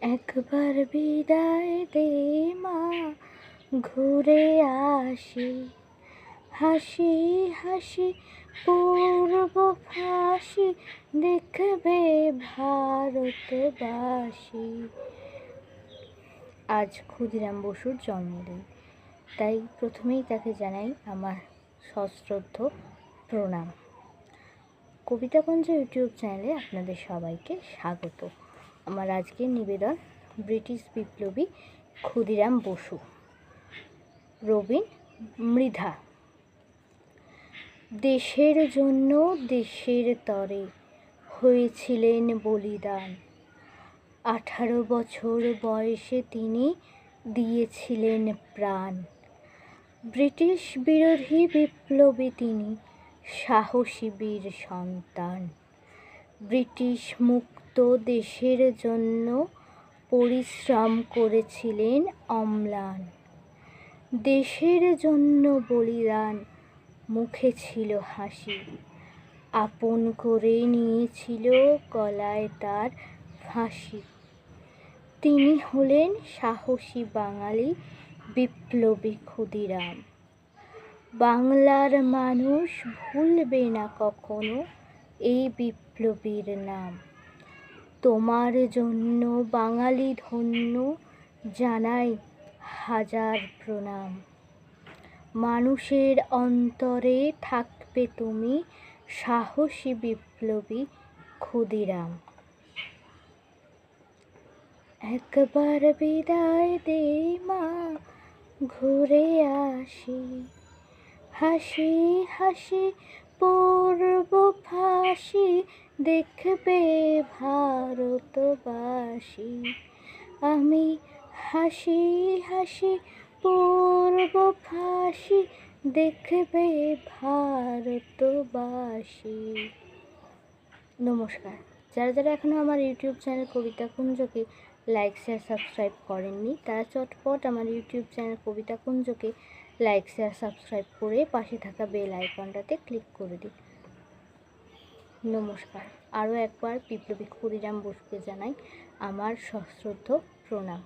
একবার বিদায় দে মা, ঘুরে আসি। হাসি হাসি, পূর্ব ফাঁসি, দেখবে ভারতবাসী। আজ ক্ষুদিরাম বসুর জন্মদিন, তাই প্রথমেই তাকে জানাই আমার সশ্রদ্ধ প্রণাম। কবিতাকুঞ্জ ইউটিউব চ্যানেলে আপনাদের সবাইকে স্বাগত। আমার আজকের নিবেদন ব্রিটিশ বিপ্লবী ক্ষুদিরাম বসু, রবীন মৃধা। দেশের জন্য দেশের তরে হয়েছিলেন বলিদান। আঠারো বছর বয়সে তিনি দিয়েছিলেন প্রাণ। ব্রিটিশ বিরোধী বিপ্লবী তিনি সাহসী বীর সন্তান। ব্রিটিশ মুক্ত দেশের জন্য পরিশ্রম করেছিলেন অম্লান। দেশের জন্য বলিদান, মুখে ছিল হাসি। আপন করে নিয়েছিল গলায় তার ফাঁসি। তিনি হলেন সাহসী বাঙালি বিপ্লবী ক্ষুদিরাম। বাংলার মানুষ ভুলবে না কখনো এই বিপ্লবীর নাম। তোমার জন্য বাঙালি ধন্য জানাই হাজার প্রণাম। মানুষের অন্তরে থাকবে তুমি সাহসী বিপ্লবী ক্ষুদিরাম। একবার বিদায় দে মা, ঘুরে আসি। হাসি হাসি পূর্ব দেখবে ভারতবাসী। আমি হাসি হাসি পূর্ব ফাঁসি, দেখবে ভারতবাসী। নমস্কার। যারা যারা এখনও আমার ইউটিউব চ্যানেল কবিতা কুঞ্জকে লাইক, শেয়ার, সাবস্ক্রাইব করেননি, তারা চটপট আমার ইউটিউব চ্যানেল কবিতা কুঞ্জকে লাইক, শেয়ার, সাবস্ক্রাইব করে পাশে থাকা বেল আইকনটাতে ক্লিক করে দিন। নমস্কার। আরও একবার বিপ্লবী ক্ষুদিরাম বসুকে জানাই আমার সশ্রদ্ধ প্রণাম।